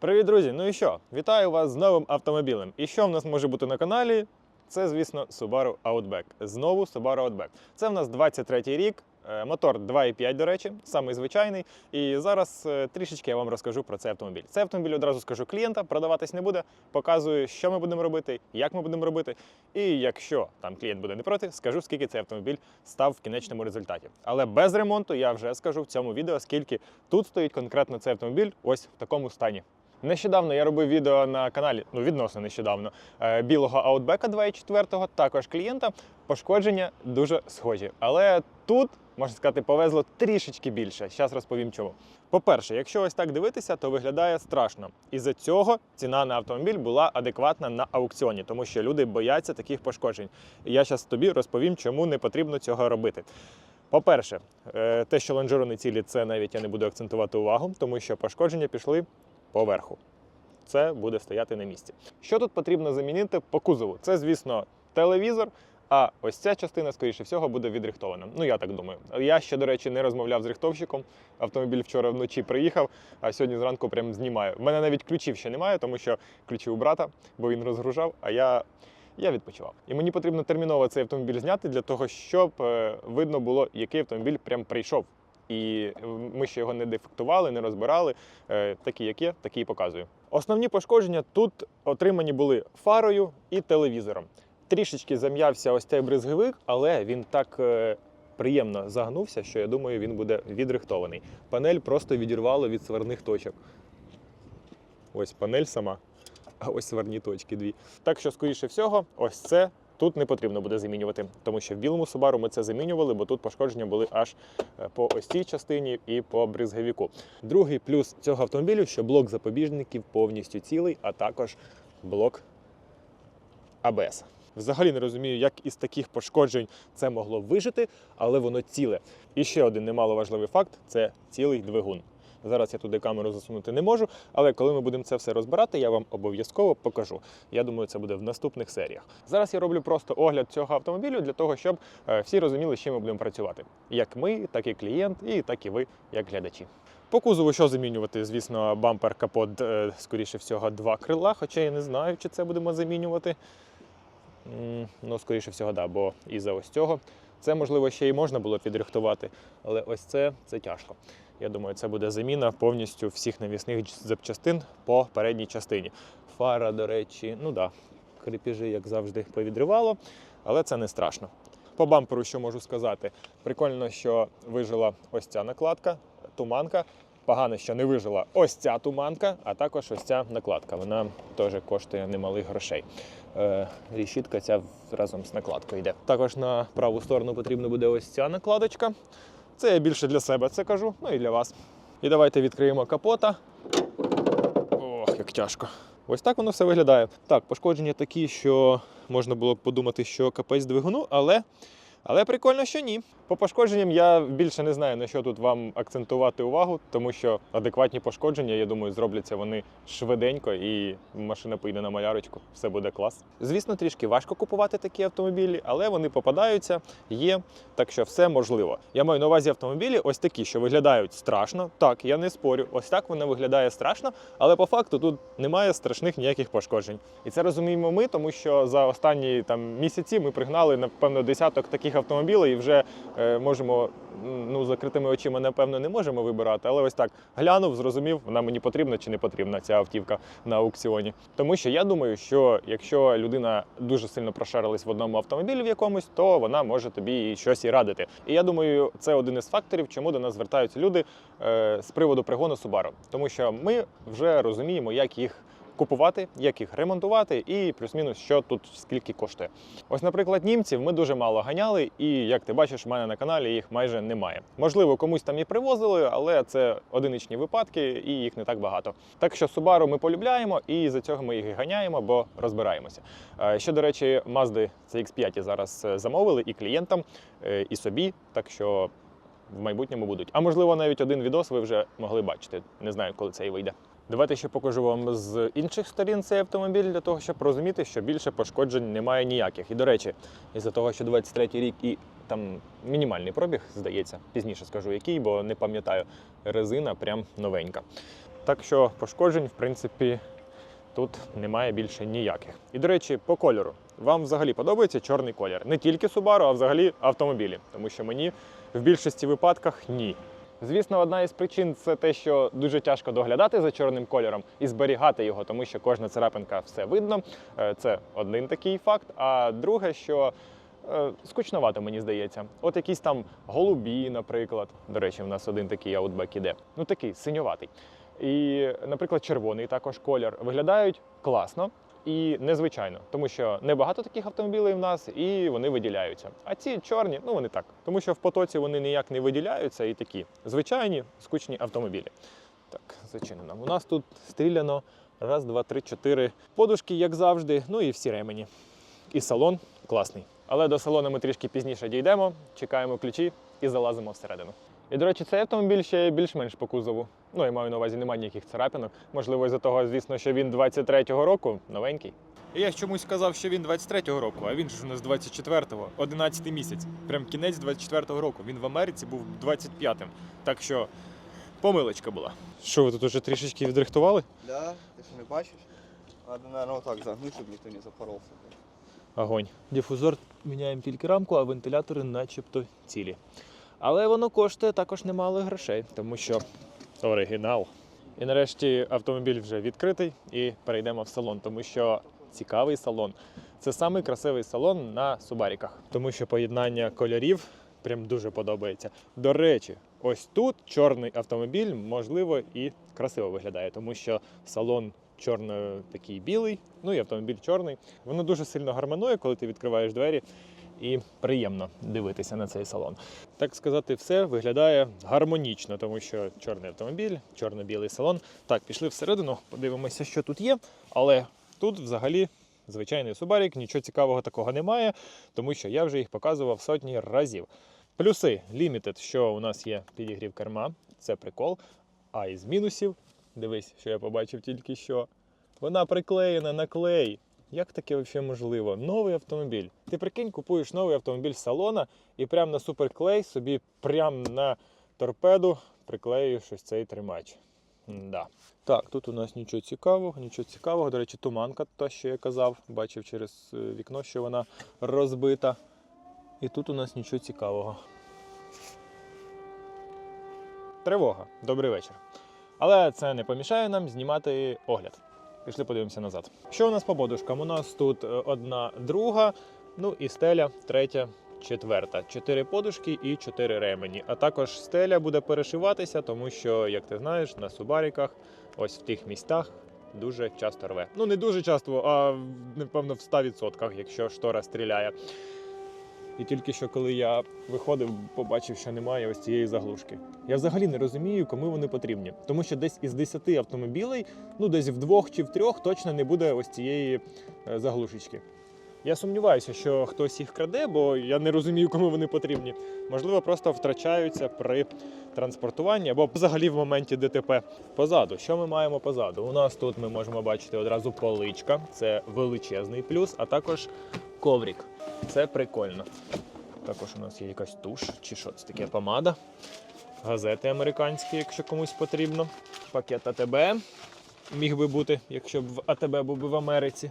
Привіт, друзі! Ну і що? Вітаю вас з новим автомобілем. І що в нас може бути на каналі? Це, звісно, Subaru Outback. Знову Subaru Outback. Це в нас 23-й рік, е, мотор 2,5, до речі, самий звичайний. І зараз е, трішечки я вам розкажу про цей автомобіль. Цей автомобіль одразу скажу клієнта, продаватись не буде. Показую, що ми будемо робити, як ми будемо робити. І якщо там клієнт буде не проти, скажу, скільки цей автомобіль став в кінечному результаті. Але без ремонту я вже скажу в цьому відео, скільки тут стоїть конкретно цей автомобіль, ось в такому стані. Нещодавно я робив відео на каналі, ну відносно нещодавно, е, білого Outback 2.4, також клієнта. Пошкодження дуже схожі. Але тут, можна сказати, повезло трішечки більше. Зараз розповім чому. По-перше, якщо ось так дивитися, то виглядає страшно. І за цього ціна на автомобіль була адекватна на аукціоні, тому що люди бояться таких пошкоджень. Я зараз тобі розповім, чому не потрібно цього робити. По-перше, е, те, що лонжерони цілі, це навіть я не буду акцентувати увагу, тому що пошкодження пішли поверху. Це буде стояти на місці. Що тут потрібно замінити по кузову? Це, звісно, телевізор. А ось ця частина, скоріше всього, буде відрихтована. Ну, я так думаю. Я ще, до речі, не розмовляв з рихтовщиком. Автомобіль вчора вночі приїхав, а сьогодні зранку прям знімаю. У мене навіть ключів ще немає, тому що ключі у брата, бо він розгружав, а я, я відпочивав. І мені потрібно терміново цей автомобіль зняти для того, щоб е, видно було, який автомобіль прям прийшов. І ми ще його не дефектували, не розбирали. Е, Такі, як є, такі і показую. Основні пошкодження тут отримані були фарою і телевізором. Трішечки зам'явся ось цей бризговик, але він так е, приємно загнувся, що я думаю, він буде відрихтований. Панель просто відірвало від сварних точок. Ось панель сама, а ось сварні точки дві. Так що, скоріше всього, ось це тут не потрібно буде замінювати, тому що в білому Subaru ми це замінювали, бо тут пошкодження були аж е, по ось цій частині і по бризговіку. Другий плюс цього автомобілю, що блок запобіжників повністю цілий, а також блок АБС. Взагалі не розумію, як із таких пошкоджень це могло вижити, але воно ціле. І ще один немаловажливий факт це цілий двигун. Зараз я туди камеру засунути не можу, але коли ми будемо це все розбирати, я вам обов'язково покажу. Я думаю, це буде в наступних серіях. Зараз я роблю просто огляд цього автомобілю для того, щоб е, всі розуміли, з чим ми будемо працювати. Як ми, так і клієнт, і так і ви, як глядачі. По кузову що замінювати? Звісно, бампер, капот, е, скоріше всього, два крила, хоча я не знаю, чи це будемо замінювати. Ну, скоріше всього, да, бо із-за ось цього. Це, можливо, ще й можна було підрихтувати, але ось це, це тяжко. Я думаю, це буде заміна повністю всіх навісних запчастин по передній частині. Фара, до речі, ну да, крепіжі, як завжди, повідривало, але це не страшно. По бамперу, що можу сказати, прикольно, що вижила ось ця накладка, туманка. Погано, що не вижила ось ця туманка, а також ось ця накладка. Вона теж коштує немалих грошей. Е, Рішітка ця разом з накладкою йде. Також на праву сторону потрібна буде ось ця накладочка. Це я більше для себе це кажу, ну і для вас. І давайте відкриємо капота. Ох, як тяжко. Ось так воно все виглядає. Так, пошкодження такі, що можна було б подумати, що капець двигуну, але. Але прикольно, що ні. По пошкодженням я більше не знаю, на що тут вам акцентувати увагу, тому що адекватні пошкодження, я думаю, зробляться вони швиденько і машина поїде на малярочку. Все буде клас. Звісно, трішки важко купувати такі автомобілі, але вони попадаються, є, так що все можливо. Я маю на увазі автомобілі, ось такі, що виглядають страшно. Так, я не спорю, ось так вона виглядає страшно, але по факту тут немає страшних ніяких пошкоджень. І це розуміємо ми, тому що за останні там місяці ми пригнали напевно десяток таких автомобілів і вже е, можемо ну закритими очима, напевно, не можемо вибирати. Але ось так глянув, зрозумів, вона мені потрібна чи не потрібна ця автівка на аукціоні. Тому що я думаю, що якщо людина дуже сильно прошарилась в одному автомобілі в якомусь, то вона може тобі щось і радити. І я думаю, це один із факторів, чому до нас звертаються люди е, з приводу пригону Subaru. Тому що ми вже розуміємо, як їх купувати, як їх ремонтувати, і плюс-мінус, що тут скільки коштує. Ось, наприклад, німців ми дуже мало ганяли, і як ти бачиш, в мене на каналі їх майже немає. Можливо, комусь там і привозили, але це одиничні випадки, і їх не так багато. Так що Subaru ми полюбляємо, і за цього ми їх ганяємо, бо розбираємося. Е, Ще, до речі, Mazda CX5 зараз е, замовили і клієнтам, е, і собі. Так що в майбутньому будуть. А можливо, навіть один відос ви вже могли бачити. Не знаю, коли це і вийде. Давайте ще покажу вам з інших сторін цей автомобіль для того, щоб розуміти, що більше пошкоджень немає ніяких. І до речі, із-за того, що 23-й рік і там мінімальний пробіг, здається, пізніше скажу який, бо не пам'ятаю. Резина прям новенька. Так що пошкоджень, в принципі, тут немає більше ніяких. І до речі, по кольору. Вам взагалі подобається чорний колір. Не тільки Subaru, а взагалі автомобілі. Тому що мені в більшості випадках ні. Звісно, одна із причин це те, що дуже тяжко доглядати за чорним кольором і зберігати його, тому що кожна царапинка все видно. Е, Це один такий факт. А друге, що е, скучновато, мені здається. От якісь там голубі, наприклад. До речі, в нас один такий аутбек іде. Ну такий синьоватий. І, наприклад, червоний також колір виглядають класно і незвичайно, тому що небагато таких автомобілів в нас і вони виділяються. А ці чорні, ну вони так, тому що в потоці вони ніяк не виділяються і такі звичайні скучні автомобілі. Так, зачинено. У нас тут стріляно раз, два, три, чотири подушки, як завжди. Ну і всі ремені. І салон класний. Але до салону ми трішки пізніше дійдемо, чекаємо ключі і залазимо всередину. І, до речі, цей автомобіль ще більш-менш по кузову. Ну, я маю на увазі, немає ніяких царапинок. Можливо, із-за того, звісно, що він 23-го року, новенький. Я чомусь сказав, що він 23-го року, а він ж у нас 24-го, 11 місяць. Прям кінець 24-го року. Він в Америці був 25-м. Так що помилочка була. Що ви тут уже трішечки відрихтували? Да, ти що не бачиш? Надо, наверное, отак загнути, щоб ніхто не запоровся. Огонь. Дифузор міняємо тільки рамку, а вентилятори начебто цілі. Але воно коштує також немало грошей, тому що оригінал. І нарешті автомобіль вже відкритий і перейдемо в салон, тому що цікавий салон. Це самий красивий салон на Субаріках, тому що поєднання кольорів прям дуже подобається. До речі, ось тут чорний автомобіль, можливо, і красиво виглядає, тому що салон чорно такий білий, ну і автомобіль чорний. Воно дуже сильно гармонує, коли ти відкриваєш двері, і приємно дивитися на цей салон. Так сказати, все виглядає гармонічно, тому що чорний автомобіль, чорно-білий салон. Так, пішли всередину, подивимося, що тут є. Але тут взагалі звичайний Субарік, нічого цікавого такого немає, тому що я вже їх показував сотні разів. Плюси Limited, що у нас є підігрів керма, це прикол. А із мінусів, дивись, що я побачив тільки що. Вона приклеєна на клей. Як таке взагалі можливо? Новий автомобіль. Ти прикинь, купуєш новий автомобіль з салона і прямо на суперклей собі прямо на торпеду приклеюєш ось цей тримач. Да. Так, тут у нас нічого цікавого, нічого цікавого. До речі, туманка, та, що я казав, бачив через е, вікно, що вона розбита. І тут у нас нічого цікавого. Тривога. Добрий вечір. Але це не помішає нам знімати огляд. Пішли подивимося назад. Що у нас по подушкам? У нас тут е, одна друга, ну і стеля, третя, четверта. Чотири подушки і чотири ремені. А також стеля буде перешиватися, тому що, як ти знаєш, на субаріках, ось в тих місцях, Дуже часто рве. Ну не дуже часто, а напевно в 100%, якщо штора стріляє. І тільки що, коли я виходив, побачив, що немає ось цієї заглушки. Я взагалі не розумію, кому вони потрібні. Тому що десь із 10 автомобілей, ну десь в двох чи в трьох точно не буде ось цієї е, заглушечки. Я сумніваюся, що хтось їх краде, бо я не розумію, кому вони потрібні. Можливо, просто втрачаються при транспортуванні або взагалі в моменті ДТП. Позаду, що ми маємо позаду? У нас тут ми можемо бачити одразу поличка, це величезний плюс, а також коврик. Це прикольно. Також у нас є якась туш, чи що це таке помада. Газети американські, якщо комусь потрібно. Пакет АТБ міг би бути, якщо б АТБ був би в Америці.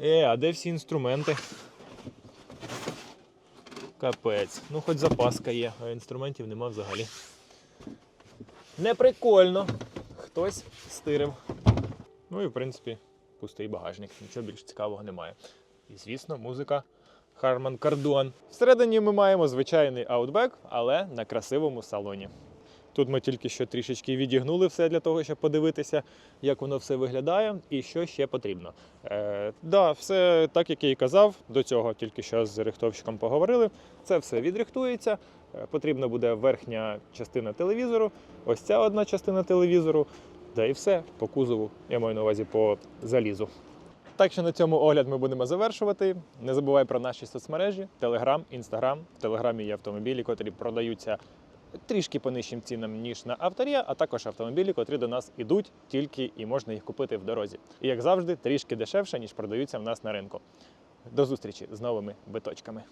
Е, а де всі інструменти? Капець. Ну, хоч запаска є, а інструментів нема взагалі. Не прикольно. Хтось стирив. Ну і в принципі, пустий багажник. Нічого більш цікавого немає. І, звісно, музика Harman Kardon. Всередині ми маємо звичайний аутбек, але на красивому салоні. Тут ми тільки що трішечки відігнули все для того, щоб подивитися, як воно все виглядає і що ще потрібно. Е, да, все так, як я і казав, до цього тільки що з рихтовщиком поговорили. Це все відрихтується. Е, Потрібна буде верхня частина телевізору, ось ця одна частина телевізору. Да і все по кузову, я маю на увазі по залізу. Так що на цьому огляд ми будемо завершувати. Не забувай про наші соцмережі: Telegram, Instagram. В Телеграмі є автомобілі, котрі продаються трішки по нижчим цінам, ніж на авторія, а також автомобілі, котрі до нас ідуть тільки і можна їх купити в дорозі. І як завжди, трішки дешевше, ніж продаються в нас на ринку. До зустрічі з новими биточками.